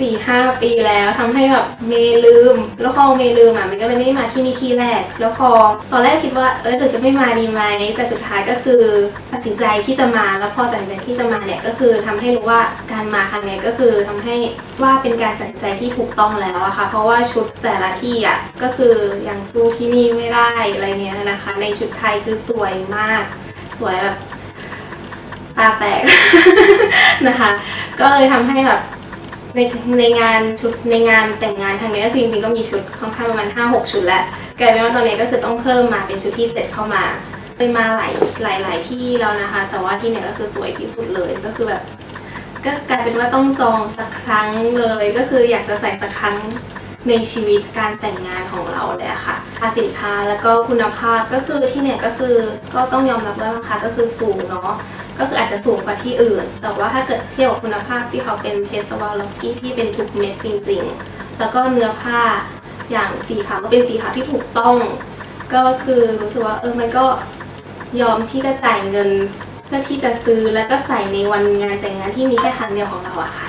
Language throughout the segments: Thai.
สี่ห้าปีแล้วทำให้แบบเมย์ลืม แล้วพอเมย์ลืมอะมันก็เลยไม่มาที่นี่ที่แรก แล้วพอตอนแรกคิดว่าเออเดี๋ยวจะไม่มาดีไหมแต่สุดท้ายก็คือตัดสินใจที่จะมาแล้วพอตัดสินใจที่จะมาเนี่ยก็คือทำให้รู้ว่าการมาครั้งเนี้ยก็คือทำให้ว่าเป็นการตัดสินใจที่ถูกต้องแล้วอะค่ะ เพราะว่าชุดแต่ละที่อะก็คือยังสู้ที่นี่ไม่ได้อะไรเงี้ยนะคะ ในชุดไทยคือสวยมาก สวยแบบตาแตกนะคะ ก็เลยทำให้แบบ ในในงานชุดในงานแต่งงานครั้งนี้ก็คือจริงๆก็มีชุดค่อนข้างประมาณ5 6ชุดแล้วกลายเป็นว่าตอนนี้ก็คือต้องเพิ่มมาเป็นชุดที่7เข้ามาไปมาหลายหลายหลายที่แล้วนะคะ แต่ว่าที่เนี่ยก็คือสวยที่สุดเลยก็คือแบบ ก็กลายเป็นว่าต้องจองสักครั้งเลย ก็คืออยากจะใส่สักครั้งในชีวิตการแต่งงานของเราเลยอะค่ะค่าสินค้าแล้วก็คุณภาพก็คือที่เนี่ยก็คือก็ต้องยอมรับว่าราคาก็คือสูงเนาะ ก็คืออาจจะสูงกว่าที่อื่น แต่ว่าถ้าเกิดเทียบกับคุณภาพที่เขาเป็นเพสวาลล็อกกี้ที่เป็นทุกเม็ดจริง ๆ แล้วก็เนื้อผ้าอย่างสีขาวก็เป็นสีขาวที่ถูกต้อง ก็คือรู้สึกว่าเออมันก็ยอมที่จะจ่ายเงินเพื่อที่จะซื้อแล้วก็ใส่ในวันงานแต่งงานที่มีแค่ครั้งเดียวของเราอะค่ะ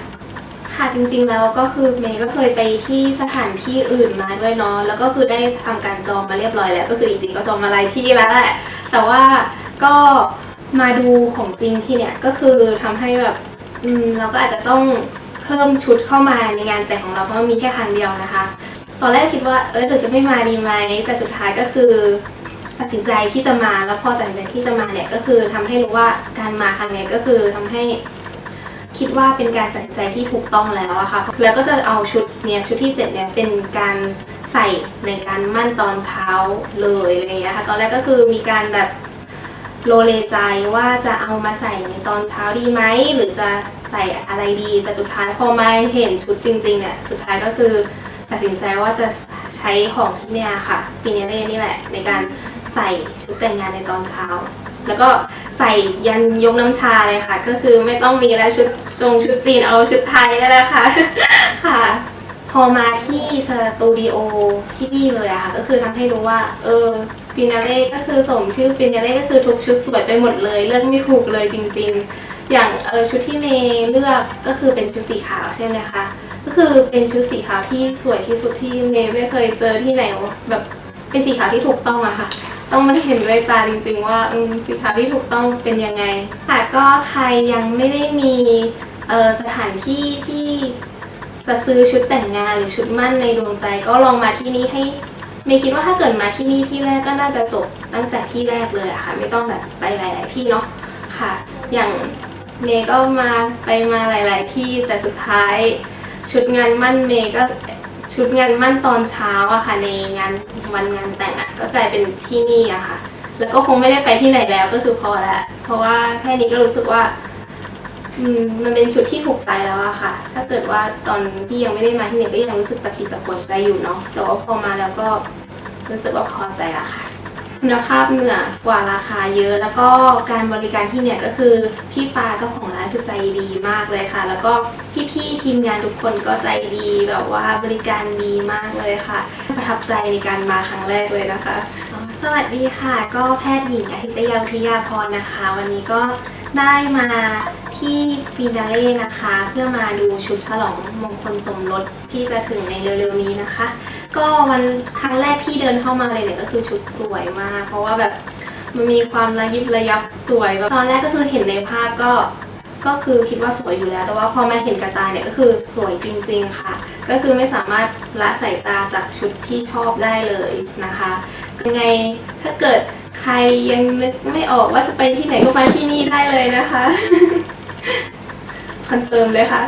ค่ะจริงๆแล้วก็คือเมย์ก็เคยไปที่สถานที่อื่นมาด้วยเนาะแล้วก็คือได้ทำการจองมาเรียบร้อยแล้ว ก็คือจริงๆก็จองมาหลายที่แล้วแหละแต่ว่าก็ มาดูของจริงที่เนี่ยก็คือทำให้แบบอืมเราก็อาจจะต้องเพิ่มชุดเข้ามาในงานแต่งของเราเพราะมันมีแค่ครั้งเดียวนะคะ ตอนแรกคิดว่าเออเดี๋ยวจะไม่มาดีไหมแต่สุดท้ายก็คือตัดสินใจที่จะมาแล้วพอตัดสินใจที่จะมาเนี่ยก็คือทำให้รู้ว่าการมาครั้งเนี้ยก็คือทำให้ คิดว่าเป็นการตัดสินใจที่ถูกต้องแล้วอะค่ะ แล้วก็จะเอาชุดเนี้ยชุดที่7เนี่ยเป็นการใส่ในการมั่นตอนเช้าเลยอะไรอย่างเงี้ยค่ะ ตอนแรกก็คือมีการแบบ โลเลใจว่าจะเอามาใส่ในตอนเช้าดีไหมหรือจะใส่อะไรดีแต่สุดท้ายพอมาเห็นชุดจริงๆเนี่ยสุดท้ายก็คือตัดสินใจว่าจะใช้ของที่เนี่ยค่ะฟิเนเล่นี่แหละ ในการใส่ชุดแต่งงานในตอนเช้า แล้วก็ใส่ยันยกน้ำชาเลยค่ะ ก็คือไม่ต้องมีแล้วชุดจงชุดจีนเอาชุดไทยนั่นแหละค่ะค่ะ พอมาที่สตูดิโอที่นี่เลยอะค่ะ ก็คือทำให้รู้ว่า เออฟินาเล่ก็คือสมชื่อฟินาเล่ก็คือทุกชุดสวยไปหมดเลย เลือกไม่ถูกเลยจริง ๆ อย่างเออชุดที่เมย์เลือกก็คือเป็นชุดสีขาวใช่ไหมคะก็คือเป็นชุดสีขาวที่สวยที่สุดที่เมย์ไม่เคยเจอที่ไหนแบบเป็นสีขาวที่ถูกต้องอะค่ะ ต้องมาเห็นด้วยตาจริง ๆ ว่าสีขาวที่ถูกต้องเป็นยังไงค่ะก็ใครยังไม่ได้มีออสถานที่ที่ จะซื้อชุดแต่งงานหรือชุดมั่นในดวงใจ ก็ลองมาที่นี่ให้เมย์คิดว่าถ้าเกิดมาที่นี่ที่แรกก็น่าจะจบตั้งแต่ที่แรกเลยอะค่ะ ไม่ต้องแบบไปหลาย ๆ ที่เนาะค่ะ อย่างเมย์ก็มาไปมาหลาย ๆ ที่แต่สุดท้าย ชุดงานมั่นเมย์ก็ชุดงานมั่นตอนเช้าอะค่ะในงานวันงานแต่งอะก็กลายเป็นที่นี่อะค่ะ แล้วก็คงไม่ได้ไปที่ไหนแล้วก็คือพอล้วเพราะว่าแค่นี้ก็รู้สึกว่า อืมมันเป็นชุดที่ถูกใจแล้วอะค่ะ ถ้าเกิดว่าตอนที่ยังไม่ได้มาที่เนี่ยก็ยังรู้สึกตะขิดตะขวงใจอยู่เนาะ แต่ว่าพอมาแล้วก็รู้สึกว่าพอใจละค่ะ คุณภาพเหนือกว่าราคาเยอะ แล้วก็การบริการที่เนี่ยก็คือพี่ปาเจ้าของร้านคือใจดีมากเลยค่ะ แล้วก็พี่ๆทีมงานทุกคนก็ใจดีแบบว่าบริการดีมากเลยค่ะ ประทับใจในการมาครั้งแรกเลยนะคะ สวัสดีค่ะ ก็แพทย์หญิงอาทิตยาวิทยาพรนะคะ วันนี้ก็ ได้มาที่ฟินาเล่นะคะ เพื่อมาดูชุดฉลองมงคลสมรสที่จะถึงในเร็วๆนี้นะคะ ก็วันครั้งแรกที่เดินเข้ามาเลยเนี่ยก็คือชุดสวยมาก เพราะว่าแบบมันมีความระยิบระยับสวยแบบตอนแรกก็คือเห็นในภาพก็ก็คือคิดว่าสวยอยู่แล้ว แต่ว่าพอมาเห็นกระตาเนี่ยก็คือสวยจริง ๆค่ะ ก็คือไม่สามารถละสายตาจากชุดที่ชอบได้เลยนะคะยังไงถ้าเกิด ใครยังนึกไม่ออกว่าจะไปที่ไหนก็มาที่นี่ได้เลยนะคะ คอนเฟิร์มเลยค่ะ